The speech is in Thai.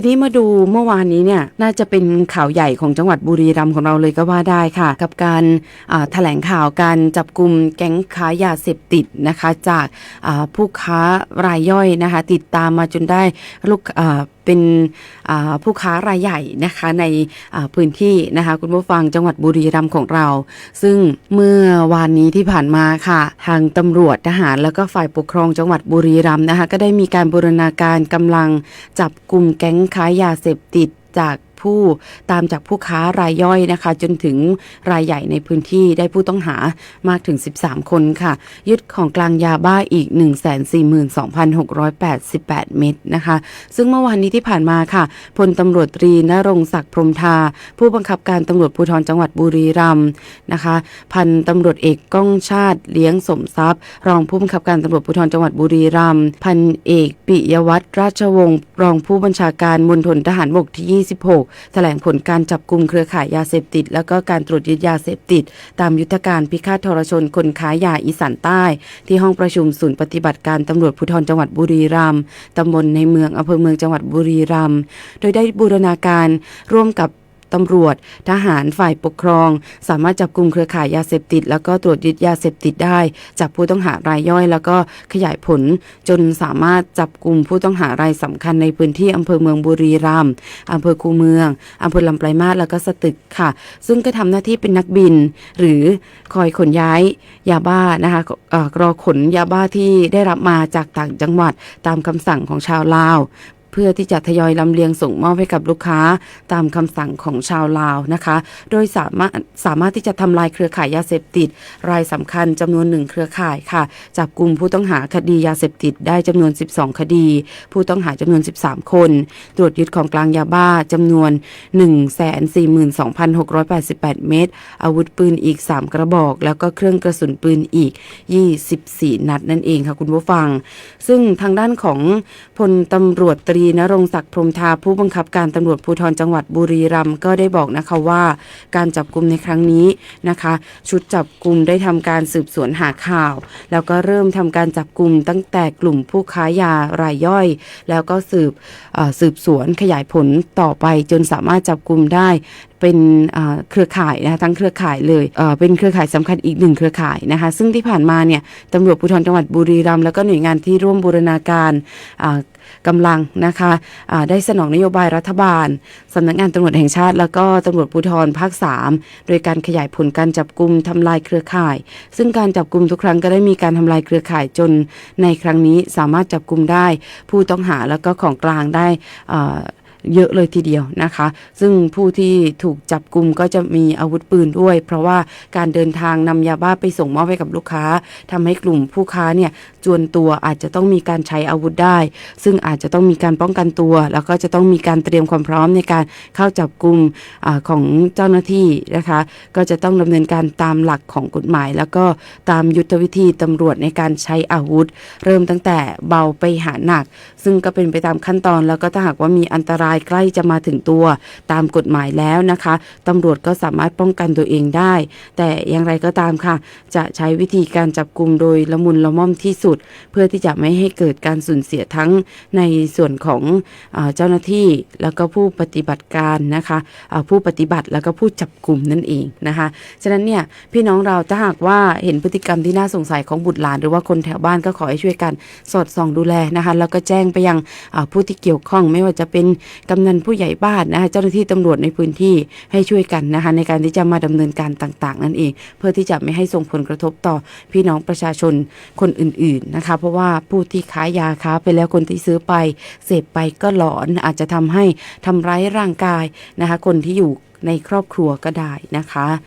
ทีนี้มาดูเมื่อวานนี้เนี่ยน่าจะเป็นข่าวใหญ่ของจังหวัดบุรีรัมย์ของเราเลยก็ว่าได้ค่ะ กับการแถลงข่าวการจับกลุ่มแก๊งค้ายาเสพติดนะคะ จากผู้ค้ารายย่อยนะคะ ติดตามมาจนได้ลูก เป็นผู้ค้ารายใหญ่นะคะในพื้นที่นะคะคุณผู้ฟังจังหวัดบุรีรัมย์ของเรา ซึ่งเมื่อวานนี้ที่ผ่านมาค่ะ ทางตำรวจทหารแล้วก็ฝ่ายปกครองจังหวัดบุรีรัมย์นะคะก็ได้มีการบูรณาการกำลังจับกลุ่มแก๊งค้ายาเสพติดจาก ผู้ ตามจากผู้ค้ารายย่อยนะคะ จนถึงรายใหญ่ในพื้นที่ได้ผู้ต้องหามากถึง 13 คนค่ะ ยึดของกลางยาบ้าอีก 142,688 เม็ดนะคะ ซึ่งเมื่อวานนี้ที่ผ่านมาค่ะพลตำรวจตรีนรงศักดิ์พรมทา ผู้บังคับการตำรวจภูธรจังหวัดบุรีรัมย์นะคะ พันตำรวจเอกก้องชาติเลี้ยงสมทรัพย์ รองผู้บังคับการตำรวจภูธรจังหวัดบุรีรัมย์พันเอกปิยวัฒน์ราชวงศ์รองผู้บัญชาการมณฑลทหารบกที่ 26แถลงผลการจับกลุ่มเครือข่ายยาเสพติด แล้วก็การตรวจยึดยาเสพติด ตามยุทธการพิฆาตทรชนคนค้ายาอีสานใต้ ที่ห้องประชุมศูนย์ปฏิบัติการตำรวจภูธรจังหวัดบุรีรัมย์ตำบลในเมืองอำเภอเมืองจังหวัดบุรีรัมย์โดยได้บูรณาการร่วมกับ ตำรวจ ทหารฝ่ายปกครอง สามารถจับกลุ่มเครือข่ายยาเสพติด แล้วก็ตรวจยึดยาเสพติดได้ จากผู้ต้องหารายย่อย แล้วก็ขยายผล จนสามารถจับกลุ่มผู้ต้องหารายสำคัญในพื้นที่อำเภอเมืองบุรีรัมย์อำเภอคูเมืองอำเภอลำปลายมาศแล้วก็สตึกค่ะ ซึ่งก็ทำหน้าที่เป็นนักบิน หรือคอยขนย้ายยาบ้านะคะรอขนยาบ้าที่ได้รับมาจากต่างจังหวัดตามคำสั่งของชาวลาว เพื่อที่จะทยอยลำเลียงส่งมอบให้กับลูกค้าตามคำสั่งของชาวลาวนะคะ โดยสามารถสามารถที่จะทำลายเครือข่ายยาเสพติด รายสำคัญจำนวนหนึ่งเครือข่ายค่ะ จับกลุ่มผู้ต้องหาคดียาเสพติดได้จำนวน 12 คดี ผู้ต้องหาจำนวน 13 คน ตรวจยึดของกลางยาบ้าจำนวน 142,688 เม็ด อาวุธปืนอีก 3 กระบอก แล้วก็เครื่องกระสุนปืนอีก 24 นัดนั่นเองค่ะคุณผู้ฟัง ซึ่งทางด้านของพลตำรวจตรีนรงศักดิ์พรมทาผู้บังคับการตำรวจภูธรจังหวัดบุรีรัมย์ก็ได้บอกนะคะว่า การจับกลุ่มในครั้งนี้นะคะ ชุดจับกลุ่มได้ทำการสืบสวนหาข่าว แล้วก็เริ่มทำการจับกลุ่มตั้งแต่กลุ่มผู้ค้ายารายย่อย แล้วก็สืบสืบสวนขยายผลต่อไปจนสามารถจับกลุ่มได้ เป็นเครือข่ายนะคะทั้งเครือข่ายเลยเป็นเครือข่ายสำคัญอีกหนึ่งเครือข่ายนะคะ ซึ่งที่ผ่านมาเนี่ยตำรวจภูธรจังหวัดบุรีรัมย์แล้วก็หน่วยงานที่ร่วมบูรณาการกำลังนะคะอ่าได้สนองนโยบายรัฐบาลสำนักงานตำรวจแห่งชาติ แล้วก็ตำรวจภูธรภาค 3 โดยการขยายผลการจับกลุ่มทำลายเครือข่าย ซึ่งการจับกลุ่มทุกครั้งก็ได้มีการทำลายเครือข่ายจนในครั้งนี้สามารถจับกลุ่มได้ ผู้ต้องหาแล้วก็ของกลางได้อ่า เยอะเลยทีเดียวนะคะ ซึ่งผู้ที่ถูกจับกลุ่มก็จะมีอาวุธปืนด้วย เพราะว่าการเดินทางนำยาบ้าไปส่งมอบให้กับลูกค้าทำให้กลุ่มผู้ค้าเนี่ยจวนตัวอาจจะต้องมีการใช้อาวุธได้ ซึ่งอาจจะต้องมีการป้องกันตัว แล้วก็จะต้องมีการเตรียมความพร้อมในการเข้าจับกลุ่มอของเจ้าหน้าที่นะคะ ก็จะต้องดำเนินการตามหลักของกฎหมาย แล้วก็ตามยุทธวิธีตำรวจในการใช้อาวุธ เริ่มตั้งแต่เบาไปหาหนัก ซึ่งก็เป็นไปตามขั้นตอนแล้วก็ถ้าหากว่ามีอันตรายายใกล้จะมาถึงตัว ตามกฎหมายแล้วนะคะตำรวจก็สามารถป้องกันตัวเองได้ แต่อย่างไรก็ตามค่ะ จะใช้วิธีการจับกลุ่มโดยละมุนละม่อมที่สุด เพื่อที่จะไม่ให้เกิดการสูญเสียทั้งในส่วนของอเจ้าหน้าที่แล้วก็ผู้ปฏิบัติการนะคะผู้ปฏิบัติแล้วก็ผู้จับกลุ่มนั่นเองนะคะฉะนั้นเนี่ยพี่น้องเราถ้าหากว่าเห็นพฤติกรรมที่น่าสงสัยของบุตรหลาน หรือว่าคนแถวบ้านก็ขอให้ช่วยกันสอดส่องดูแลนะคะแล้วก็แจ้งไปยังผู้ที่เกี่ยวข้องไม่ว่าจะเป็นกำนันผู้ใหญ่บ้านนะคะเจ้าหน้าที่ตำรวจในพื้นที่ให้ช่วยกันนะคะในการที่จะมาดำเนินการต่าง ๆ นั่นเอง เพื่อที่จะไม่ให้ส่งผลกระทบต่อพี่น้องประชาชนคนอื่น ๆนะคะ เพราะว่าผู้ที่ค้ายาค้าไปแล้วคนที่ซื้อไปเสพไปก็หลอนอาจจะทำให้ทำร้ายร่างกายนะคะ คนที่อยู่ในครอบครัวก็ได้นะคะ